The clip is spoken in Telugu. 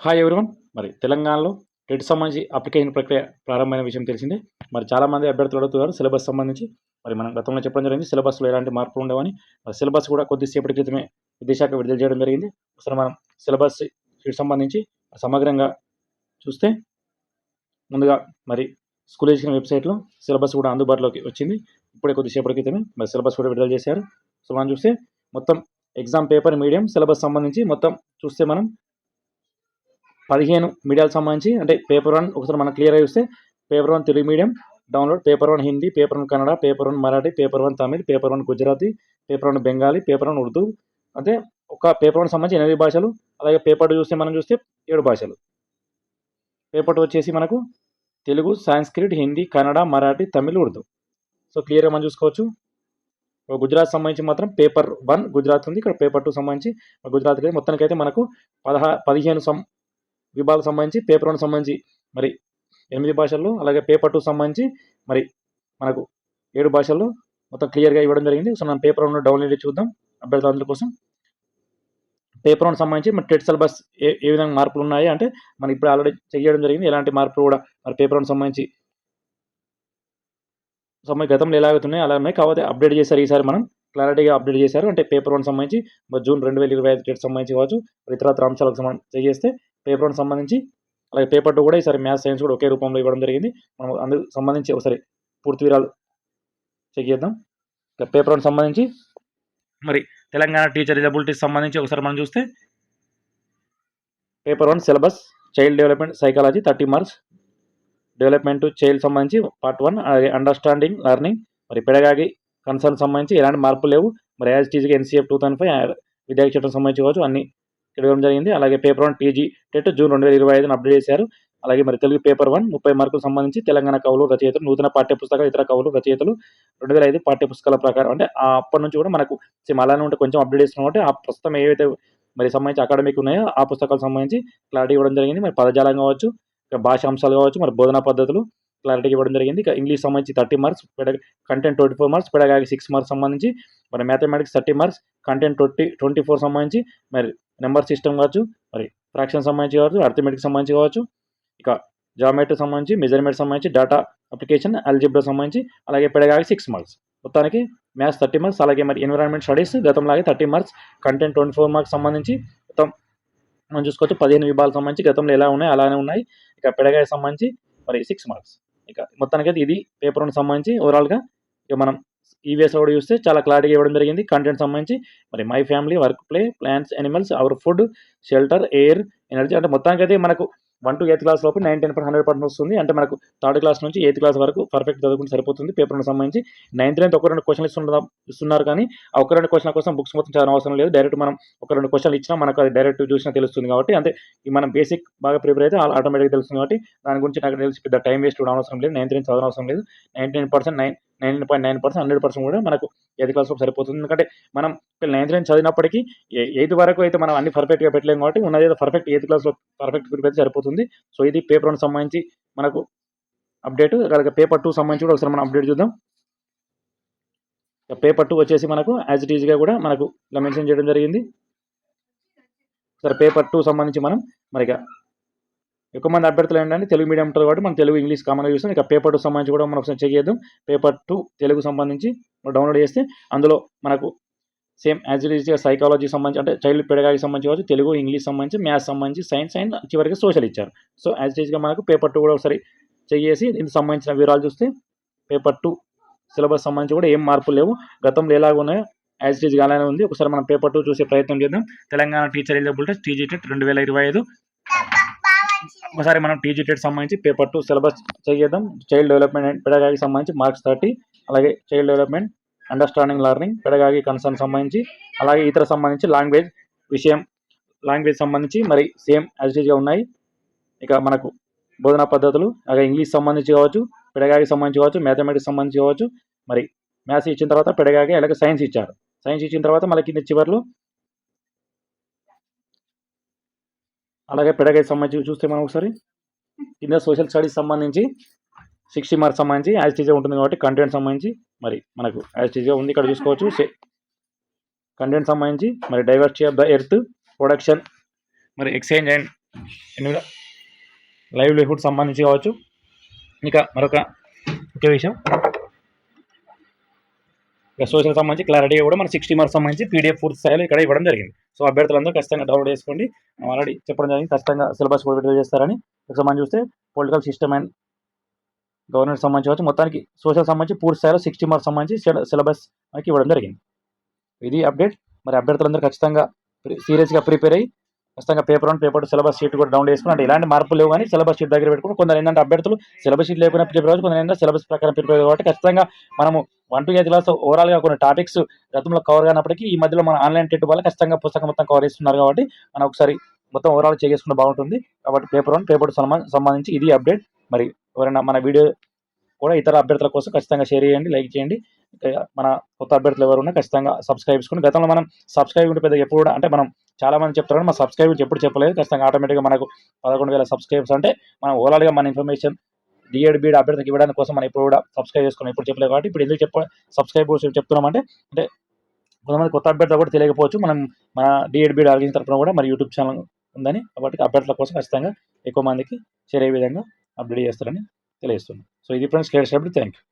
హాయ్ ఎవరివన్ మరి తెలంగాణలో టెట్ సంబంధించి అప్లికేషన్ ప్రక్రియ ప్రారంభమైన విషయం తెలిసిందే. మరి చాలామంది అభ్యర్థులు అడుగుతున్నారు సిలబస్ సంబంధించి. మరి మనం గతంలో చెప్పడం జరిగింది సిలబస్లో ఎలాంటి మార్పులు ఉండవని. మరి సిలబస్ కూడా కొద్దిసేపటి క్రితమే విద్యాశాఖ విడుదల చేయడం జరిగింది. అసలు మనం సిలబస్ వీటికి సంబంధించి సమగ్రంగా చూస్తే ముందుగా మరి స్కూల్ ఎడ్యుకేషన్ వెబ్సైట్లో సిలబస్ కూడా అందుబాటులోకి వచ్చింది. ఇప్పుడే కొద్దిసేపటి క్రితమే మరి సిలబస్ కూడా విడుదల చేశారు. సో మనం చూస్తే మొత్తం ఎగ్జామ్ పేపర్ మీడియం సిలబస్ సంబంధించి మొత్తం చూస్తే మనం పదిహేను మీడియాలకు సంబంధించి అంటే పేపర్ వన్ ఒకసారి మనం క్లియర్గా చూస్తే paper one Telugu medium download paper one Hindi paper one Kannada paper one Marathi paper one Tamil paper one Gujarati paper one Bengali paper one Urdu అంటే ఒక పేపర్ వన్ సంబంధించి ఎనిమిది భాషలు అలాగే పేపర్ టూ చూస్తే మనం చూస్తే ఏడు భాషలు పేపర్ టూ వచ్చేసి మనకు తెలుగు సాంస్క్రిట్ హిందీ కన్నడ మరాఠీ తమిళ్ ఉర్దూ సో క్లియర్గా మనం చూసుకోవచ్చు గుజరాత్ సంబంధించి మాత్రం పేపర్ వన్ గుజరాత్ ఉంది ఇక్కడ పేపర్ టూ సంబంధించి గుజరాత్ మొత్తానికి అయితే మనకు పదహా పదిహేను సం విభాగాలకు సంబంధించి పేపర్ వన్ సంబంధించి మరి ఎనిమిది భాషల్లో అలాగే పేపర్ టూ సంబంధించి మరి మనకు ఏడు భాషల్లో మొత్తం క్లియర్గా ఇవ్వడం జరిగింది. సో మనం పేపర్ వన్ డౌన్లోడ్ చూద్దాం. అభ్యర్థులందరి కోసం. పేపర్ వన్ సంబంధించి మరి టెట్ సిలబస్ ఏ ఏ విధంగా మార్పులు ఉన్నాయి అంటే మనం ఇప్పుడు ఆల్రెడీ చేయడం జరిగింది. ఎలాంటి మార్పులు కూడా మరి పేపర్ వన్ సంబంధించి సమయ గతంలో ఎలాగుతున్నాయి అలా ఉన్నాయి కాకపోతే అప్డేట్ చేశారు ఈసారి మనం. క్లారిటీగా అప్డేట్ చేశారు. అంటే పేపర్ వన్ సంబంధించి మరి జూన్ రెండు వేల ఇరవై ఐదు డేట్ సంబంధించి కావచ్చు ఇతరత్ర అంశాలకు సంబంధించి చేస్తే పేపర్ సంబంధించి అలాగే పేపర్ టూ కూడా ఈసారి మ్యాథ్స్ సైన్స్ కూడా ఒకే రూపంలో ఇవ్వడం జరిగింది. మనం అందుకు సంబంధించి ఒకసారి పూర్తి వివరాలు చెక్ చేద్దాం. ఇక పేపర్కి సంబంధించి మరి తెలంగాణ టీచర్ ఎలిజిబిలిటీ సంబంధించి ఒకసారి మనం చూస్తే paper one syllabus child development psychology thirty marks development child సంబంధించి పార్ట్ వన్ అలాగే అండర్స్టాండింగ్ లెర్నింగ్ మరి పెడగాగి కన్సర్న్ సంబంధించి ఎలాంటి మార్పులు లేవు. మరి యాజ్ టీజీగా ఎన్సీఎఫ్ టూ థౌసండ్ ఫైవ్ విద్యార్థి చట్టం సంబంధించి కావచ్చు అన్ని ఇవ్వడం జరిగింది. అలాగే paper one TG TET June రెండు వేల ఇరవై ఐదున అప్డేట్ చేశారు. అలాగే మరి తెలుగు పేపర్ వన్ ముప్పై మార్కులకు సంబంధించి తెలంగాణ కవులు రచయితలు నూతన పాఠ్యపుస్తకాలు ఇతర కవులు రచయితలు రెండు వేల ఐదు పాఠ్యపుస్తకాల ప్రకారం అంటే ఆ అప్పటి నుంచి కూడా మనకు సేమ్ అలానే ఉంటే కొంచెం అప్డేట్ చేస్తున్నాం అంటే ఆ పుస్తకం ఏవైతే మరి సంబంధించి అకాడమిక్ ఉన్నాయో ఆ పుస్తకాలకు సంబంధించి క్లారిటీ ఇవ్వడం జరిగింది. మరి పదజాలం కావచ్చు భాష అంశాలు కావచ్చు మరి బోధనా పద్ధతులు క్లారిటీ ఇవ్వడం జరిగింది. ఇక ఇంగ్లీష్ సంబంధించి thirty marks content twenty four marks pedagogy six marks సంబంధించి మరి mathematics thirty marks content twenty twenty four సంబంధించి మరి నెంబర్ సిస్టమ్ కావచ్చు మరి ఫ్రాక్షన్ సంబంధించి కావచ్చు అర్థమెటిక్ సంబంధించి కావచ్చు ఇక జామెట్రీ సంబంధించి మెజర్మెంట్ సంబంధించి డేటా అప్లికేషన్ అల్జిబ్రా సంబంధించి అలాగే పెడగాకి సిక్స్ మార్క్స్ మొత్తానికి మ్యాథ్స్ థర్టీ మార్క్స్ అలాగే మరి environment studies గతంలాగే thirty marks content twenty four marks సంబంధించి మొత్తం మనం చూసుకోవచ్చు పదిహేను విభాగాలకు సంబంధించి గతంలో ఎలా ఉన్నాయి అలానే ఉన్నాయి ఇక పెడగాకి సంబంధించి మరి సిక్స్ మార్క్స్ ఇక మొత్తానికైతే ఇది పేపర్ వన్ సంబంధించి ఓవరాల్గా ఇక మనం ఈవీఎస్ కూడా చూస్తే చాలా క్లారిటీగా ఇవ్వడం జరిగింది. కంటెంట్ సంబంధించి మరి my family work play plants animals our food shelter air energy అంటే మొత్తానికి అయితే మనకు వన్ టు ఎయిత్ క్లాస్ లోపు నైన్ టెన్ హండ్రెడ్ పర్సెంట్ వస్తుంది. అంటే మనకు థర్డ్ క్లాస్ నుంచి ఎయిత్ క్లాస్ వరకు పర్ఫెక్ట్ చదువుకుంటే సరిపోతుంది. పేపర్కి సంబంధించి నైన్త్ నైన్త్ ఒక రెండు క్వశ్చన్లు ఇస్తున్న ఇస్తున్నారు కానీ ఒక రెండు క్వశ్చన్ కోసం బుక్స్ మొత్తం చదవడం అవసరం లేదు. డైరెక్ట్ మనం ఒక రెండు క్వశ్చన్లు ఇచ్చినా మనకు అది డైరెక్ట్ చూసినా తెలుస్తుంది కాబట్టి అంటే ఈ మనం బేసిక్ బాగా ప్రిపేర్ అయితే ఆటోమేటిక్గా తెలుస్తుంది కాబట్టి దాని గురించి నాకు తెలిసి పెద్ద టైం వేస్ట్ కూడా అవసరం లేదు. నైన్త్ నైన్ చదవడం అవసరం లేదు. Ninety nine percent nine nine point nine percent hundred percent కూడా మనకు ఎయిత్ క్లాస్లో సరిపోతుంది. ఎందుకంటే మనం నైన్త్ నుంచి చదివినప్పటికీ ఎయిత్ వరకు అయితే మనం అన్ని పర్ఫెక్ట్గా పెట్టలేము కాబట్టి ఉన్నది ఏదో పర్ఫెక్ట్ ఎయిత్ క్లాస్లో పర్ఫెక్ట్ ప్రిపేర్ సరిపోతుంది. సో ఇది పేపర్ వన్ సంబంధించి మనకు అప్డేట్ అలాగే పేపర్ టూ సంబంధించి కూడా ఒకసారి మనం అప్డేట్ చూద్దాం. పేపర్ టూ వచ్చేసి మనకు యాజ్ ఇట్ ఈజ్గా కూడా మనకు ఇలా మెన్షన్ చేయడం జరిగింది. సరే పేపర్ టూ సంబంధించి మనం మరి ఇక ఎక్కువ మంది అభ్యర్థులు ఏంటంటే తెలుగు మీడియం ఉంటారు కాబట్టి మనం తెలుగు ఇంగ్లీష్ కామన్గా చూస్తాం. ఇక పేపర్ టూ సంబంధించి కూడా మనం ఒకసారి చెక్ చేద్దాం. పేపర్ టూ తెలుగు సంబంధించి డౌన్లోడ్ చేస్తే అందులో మనకు సేమ్ యాజ్ ఇట్ ఈజ్గా సైకాలజీ సంబంధించి అంటే చైల్డ్ పెడగాకి సంబంధించి కావచ్చు తెలుగు ఇంగ్లీష్ సంబంధించి మ్యాథ్స్ సంబంధించి సైన్స్ అండ్ చివరికి సోషల్ ఇచ్చారు. సో యాజ్ ఇట్ ఈజ్గా మనకు పేపర్ టూ కూడా ఒకసారి చెక్ చేసి దీనికి సంబంధించిన వివరాలు చూస్తే పేపర్ టూ సిలబస్ సంబంధించి కూడా ఏం మార్పులు లేవు. గతంలో ఎలాగ ఉన్నాయో యాజ్ ఇట్ ఈజ్గా అలానే ఉంది. ఒకసారి మనం పేపర్ టూ చూసే ప్రయత్నం చేద్దాం. Telangana teacher eligibility TG TET రెండు వేల ఇరవై ఐదు ఒకసారి మనం టీజీ టెట్ సంబంధించి పేపర్ టూ సిలబస్ చేద్దాం. చైల్డ్ డెవలప్మెంట్ అండ్ పెడగాకి సంబంధించి మార్క్స్ థర్టీ అలాగే child development understanding learning pedagogy concern సంబంధించి అలాగే ఇతర సంబంధించి లాంగ్వేజ్ విషయం లాంగ్వేజ్ సంబంధించి మరి సేమ్ యాజిటీజ్గా ఉన్నాయి. ఇక మనకు బోధనా పద్ధతులు అలాగే ఇంగ్లీష్ సంబంధించి కావచ్చు పెడగాకి సంబంధించి కావచ్చు మ్యాథమెటిక్స్ సంబంధించి కావచ్చు మరి మ్యాథ్స్ ఇచ్చిన తర్వాత పెడగాకి అలాగే సైన్స్ ఇచ్చారు. సైన్స్ ఇచ్చిన తర్వాత మళ్ళీ కింద చివరిలో అలాగే పెడగాకి సంబంధించి చూస్తే మనం ఒకసారి కింద సోషల్ స్టడీస్ సంబంధించి సిక్స్టీ మార్క్స్ సంబంధించి యాజ్ టీజే ఉంటుంది కాబట్టి కంటెంట్ సంబంధించి మరి మనకు యాజ్ టీజే ఉంది ఇక్కడ చూసుకోవచ్చు. కంటెంట్ సంబంధించి మరి diversity of the earth production మరి ఎక్స్చేంజ్ అండ్ లైవ్లీహుడ్ సంబంధించి కావచ్చు. ఇంకా మరొక ముఖ్య విషయం. ఇక సోషల్ సంబంధించి క్లారిటీ కూడా మన సిక్స్టీ మార్క్స్ సంబంధించి పీడిఎఫ్ పూర్తి స్థాయిలో ఇక్కడ ఇవ్వడం జరిగింది. సో అభ్యర్థులందరూ ఖచ్చితంగా డౌన్లోడ్ చేసుకోండి. ఆల్రెడీ చెప్పడం జరిగింది ఖచ్చితంగా సిలబస్ కూడా విడుదల చేస్తారని. ఇక సంబంధించి చూస్తే పొలిటికల్ సిస్టమ్ అండ్ గవర్నమెంట్ సంబంధించి వచ్చి మొత్తానికి సోషల్ సంబంధించి పూర్తి స్థాయిలో సిక్స్టీ మార్క్స్ సంబంధించి సిలబస్ మనకి ఇవ్వడం జరిగింది. ఇది అప్డేట్. మరి అభ్యర్థులందరూ ఖచ్చితంగా సీరియస్గా ప్రిపేర్ అయ్యి ఖచ్చితంగా paper one paper syllabus sheet కూడా డౌన్లోడ్ చేసుకుని అంటే ఇలాంటి మార్పులు లేవు కానీ సిలబస్ షీట్ దగ్గర పెట్టుకుని కొందరు ఏంటంటే అభ్యర్థులు సిలబస్ షీట్ లేకుండా ప్రిపేర్ అవ్వచ్చు కొందరు ఏంటంటే సిలబస్ ప్రకారం ప్రిపేర్ కాబట్టి ఖచ్చితంగా మనము వన్ టు ఎయిత్ క్లాస్ ఓవరాల్గా కొన్ని టాపిక్స్ గతంలో కవర్ కానప్పటికీ ఈ మధ్యలో మన ఆన్లైన్ టెట్ వల్ల ఖచ్చితంగా పుస్తకం మొత్తం కవర్ చేస్తున్నారు కాబట్టి మనం ఒకసారి మొత్తం ఓవరాల్ చేసుకుంటే బాగుంటుంది. కాబట్టి పేపర్ వన్ పేపర్ సంబంధించి ఇది అప్డేట్ మరి ఎవరైనా మన వీడియో కూడా ఇతర అభ్యర్థుల కోసం ఖచ్చితంగా షేర్ చేయండి లైక్ చేయండి. మన కొత్త అభ్యర్థులు ఎవరు ఉన్నా ఖచ్చితంగా సబ్స్క్రైబ్ చేసుకుని గతంలో మనం సబ్స్క్రైబ్ ఉంటే పెద్ద ఎప్పుడు కూడా అంటే మనం చాలా మంది చెప్తారు మన సబ్స్క్రైబ్ ఎప్పుడు చెప్పలేదు. ఖచ్చితంగా ఆటోమేటిక్గా మనకు పదకొండు వేల సబ్స్క్రైబ్స్ అంటే మనం ఓవరాల్గా మన ఇన్ఫర్మేషన్ డిఎడ్ బీడ్ అభ్యర్థికి ఇవ్వడానికి కోసం మనం ఇప్పుడు కూడా సబ్స్క్రైబ్ చేసుకున్నాం. ఇప్పుడు చెప్పలేదు కాబట్టి ఇప్పుడు ఎందుకు చెప్ప సబ్స్క్రైబ్ చెప్తున్నామంటే అంటే కొంతమంది కొత్త అభ్యర్థులు కూడా తెలియకపోవచ్చు. మనం మన డిఎడ్ బీడ్ ఆర్గనైజ్ తరఫున కూడా మరి యూట్యూబ్ ఛానల్ ఉందని కాబట్టి అభ్యర్థుల కోసం ఖచ్చితంగా ఎక్కువ మందికి షేర్ అయ్యే విధంగా అప్డేట్ చేస్తారని తెలియజేస్తున్నాం. సో ఇది ఫ్రెండ్స్ క్లియర్ థ్యాంక్ యూ